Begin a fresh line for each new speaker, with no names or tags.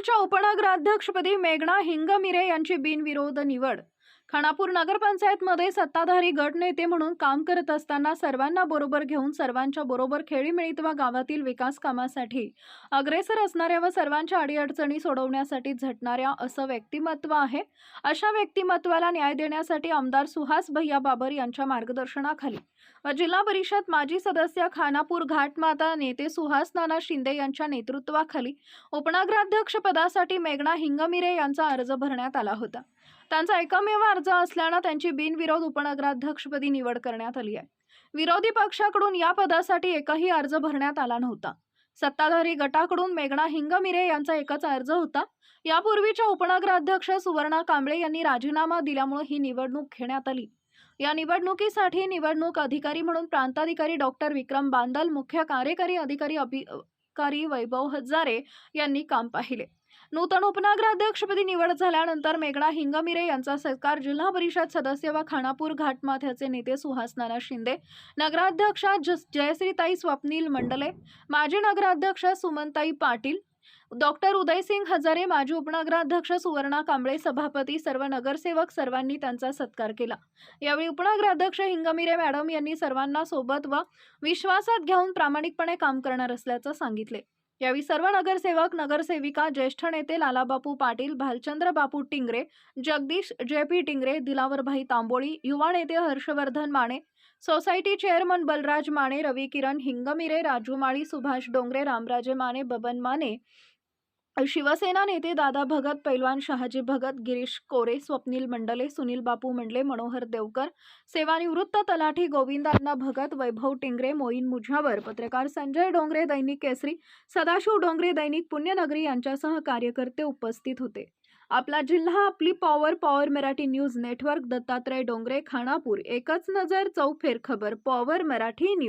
नागपूरच्या उपनगराध्यक्षपदी मेघना हिंगमिरे यांची बिनविरोध निवड खानापूर नगरपंचायतमध्ये सत्ताधारी गट नेते म्हणून काम करत असताना सर्वांना बरोबर घेऊन सर्वांच्या बरोबर खेळीमेळीत व गावातील विकास कामासाठी. अग्रेसर असणाऱ्या व सर्वांच्या अडीअडचणी सोडवण्यासाठी झटणाऱ्या असं व्यक्तिमत्व आहे. अशा व्यक्तिमत्वाला न्याय देण्यासाठी आमदार सुहास भैया बाबर यांच्या मार्गदर्शनाखाली. व जिल्हा परिषद माजी सदस्य खानापूर घाटमाता नेते सुहास नाना शिंदे यांच्या नेतृत्वाखाली उपनगराध्यक्ष पदासाठी मेघना हिंगमिरे यांचा अर्ज भरण्यात आला होता. त्यांचा एकमेव अर्ज असल्यानं त्यांची बिनविरोध उपनगराध्यक्षपदी निवड करण्यात आली आहे. विरोधी पक्षाकडून या पदासाठी एकही अर्ज भरण्यात आला नव्हता. सत्ताधारी गटाकडून मेघना हिंगमिरे यांचा एकच अर्ज होता. यापूर्वीच्या उपनगराध्यक्ष सुवर्णा कांबळे यांनी राजीनामा दिल्यामुळे ही निवडणूक घेण्यात आली. या निवडणुकीसाठी निवडणूक अधिकारी म्हणून प्रांताधिकारी डॉक्टर विक्रम बांदल मुख्य कार्यकारी अधिकारी अभिकारी वैभव हजारे यांनी काम पाहिले. नूतन उपनगराध्यक्षपदी निवड झाल्यानंतर मेघना हिंगमिरे यांचा सत्कार जिल्हा परिषद सदस्य व खानापूर घाटमाथ्याचे नेते सुहास नाना शिंदे नगराध्यक्षा जयश्रीताई स्वप्नील मंडले माजी नगराध्यक्ष सुमनताई पाटील डॉक्टर उदयसिंग हजारे माजी उपनगराध्यक्ष सुवर्णा कांबळे सभापती सर्व नगरसेवक सर्वांनी त्यांचा सत्कार केला. यावेळी उपनगराध्यक्ष हिंगमिरे मॅडम यांनी सर्वांना सोबत व विश्वासात घेऊन प्रामाणिकपणे काम करणार असल्याचं सांगितले. यावेळी सर्व नगरसेवक नगरसेविका ज्येष्ठ नेते लालाबापू पाटील भालचंद्र बापू टिंगरे जगदीश जे पी टिंगरे दिलावरभाई तांबोळी युवा नेते हर्षवर्धन माने सोसायटी चेअरमन बलराज माने रवी किरण हिंगमिरे राजू माळी सुभाष डोंगरे रामराजे माने बबन माने शिवसेना नेते दादा भगत पैलवान शहाजी भगत गिरीश कोरे स्वप्नील मंडले सुनील बापू मंडले मनोहर देवकर सेवानिवृत्त तलाठी गोविंदांना भगत वैभव टिंगरे मोईन मुझावर पत्रकार संजय डोंगरे दैनिक केसरी सदाशिव डोंगरे दैनिक पुण्यनगरी यांच्यासह कार्यकर्ते उपस्थित होते. आपला जिल्हा आपली power power Marathi news network Dattatray Dongre Khanapur एकच नजर चौफेर खबर पॉवर मराठी न्यूज.